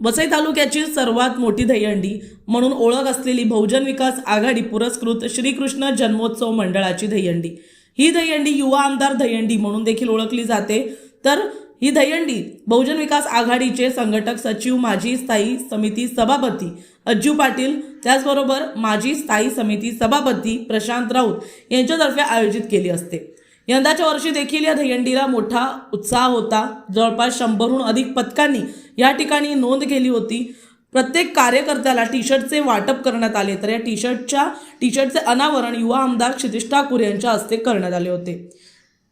वसई तालुक्याची सर्वात मोठी दहीहंडी म्हणून ओळख असलेली बहुजन विकास आघाडी पुरस्कृत श्रीकृष्ण जन्मोत्सव मंडळाची दहीहंडी. ही दहीहंडी युवा आमदार दहीहंडी म्हणून देखील ओळखली जाते. तर ही दहीहंडी बहुजन विकास आघाडीचे संघटक सचिव माजी स्थायी समिती सभापती अज्जू पाटील त्याचबरोबर माजी स्थायी समिती सभापती प्रशांत राऊत यांच्यातर्फे आयोजित केली असते. यंदाच्या वर्षी देखील या दहीहंडीला मोठा उत्साह होता. जवळपास शंभरहून अधिक पथकांनी या ठिकाणी नोंद केली होती. प्रत्येक कार्यकर्त्याला टी शर्टचे वाटप करण्यात आले. तर या टी शर्टच्या टी शर्टचे अनावरण युवा आमदार क्षितिश ठाकूर यांच्या हस्ते करण्यात आले होते.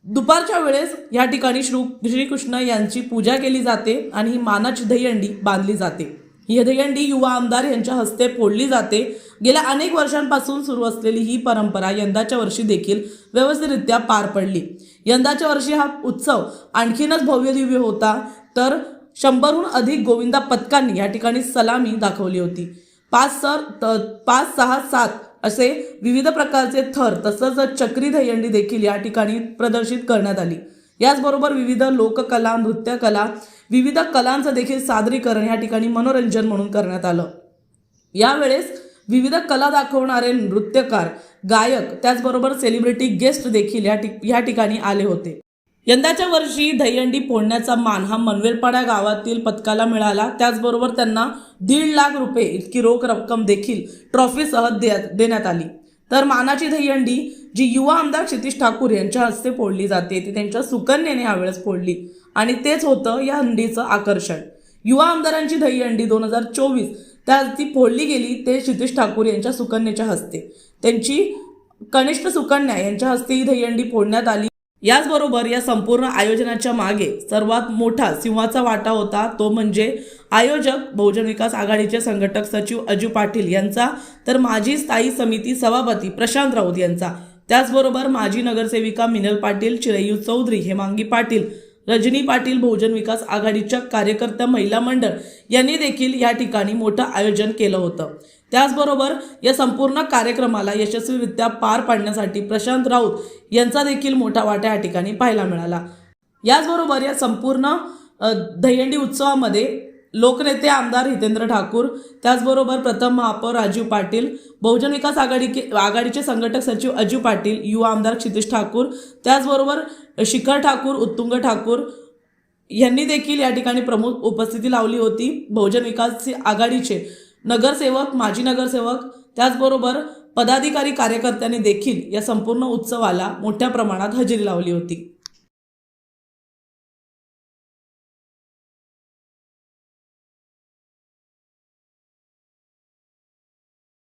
दुपारच्या वेळेस या ठिकाणी श्री श्रीकृष्ण यांची पूजा केली जाते आणि ही मानाची दहीहंडी बांधली जाते. ही दहीहंडी युवा आमदार यांच्या हस्ते फोडली जाते. गेल्या अनेक वर्षांपासून सुरू असलेली ही परंपरा यंदाच्या वर्षी देखील व्यवस्थितरित्या पार पडली. यंदाच्या वर्षी हा उत्सव आणखीनच भव्यदिव्य होता तर शंभरहून अधिक गोविंदा पथकांनी या ठिकाणी सलामी दाखवली होती. पाच सर त पाच सहा सात असे विविध प्रकारचे थर तसंच चक्री दहीहंडी देखील या ठिकाणी प्रदर्शित करण्यात आली. याचबरोबर विविध लोककला नृत्यकला विविध कलांचं देखील सादरीकरण या ठिकाणी मनोरंजन म्हणून करण्यात आलं. यावेळेस विविध कला दाखवणारे नृत्यकार गायक त्याचबरोबर सेलिब्रिटी गेस्ट देखील या ठिक या ठिकाणी आले होते. यंदाच्या वर्षी दहीहंडी फोडण्याचा मान हा मनवेलपाडा गावातील पथकाला मिळाला. त्याचबरोबर त्यांना दीड लाख रुपये इतकी रोख रक्कम देखील ट्रॉफीसह देण्यात आली. तर मानाची दहीहंडी जी युवा आमदार क्षितिश ठाकूर यांच्या हस्ते फोडली जाते ती त्यांच्या सुकन्याने यावेळेस फोडली आणि तेच होतं या हंडीचं आकर्षण. युवा आमदारांची दहीहंडी दोन हजार चोवीस त्या ती फोडली गेली ते क्षितिश ठाकूर यांच्या सुकन्याच्या हस्ते. त्यांची कनिष्ठ सुकन्या यांच्या हस्ते ही दहीहंडी फोडण्यात आली. याचबरोबर या संपूर्ण आयोजनाच्या मागे सर्वात मोठा सिंहाचा वाटा होता तो म्हणजे आयोजक बहुजन विकास आघाडीचे संघटक सचिव अजू पाटील यांचा तर माजी स्थायी समिती सभापती प्रशांत राऊत यांचा. त्याचबरोबर माजी नगरसेविका मिनल पाटील चिरयू चौधरी हेमांगी पाटील रजनी पाटील बहुजन विकास आघाडीच्या कार्यकर्त्या महिला मंडळ यांनी देखील या ठिकाणी मोठं आयोजन केलं होतं. त्याचबरोबर या संपूर्ण कार्यक्रमाला यशस्वीरित्या पार पाडण्यासाठी प्रशांत राऊत यांचा देखील मोठा वाटा या ठिकाणी पाहायला मिळाला. याचबरोबर या संपूर्ण दहीहंडी उत्सवामध्ये लोकनेते आमदार हितेंद्र ठाकूर त्याचबरोबर प्रथम महापौर राजीव पाटील बहुजन विकास आघाडी आघाडीचे संघटक सचिव अजू पाटील युवा आमदार क्षितिश ठाकूर त्याचबरोबर शिखर ठाकूर उत्तुंग ठाकूर यांनी देखील या ठिकाणी प्रमुख उपस्थिती लावली होती. बहुजन विकास आघाडीचे नगरसेवक माजी नगरसेवक त्याचबरोबर पदाधिकारी कार्यकर्त्यांनी देखील या संपूर्ण उत्सवाला मोठ्या प्रमाणात हजेरी लावली होती.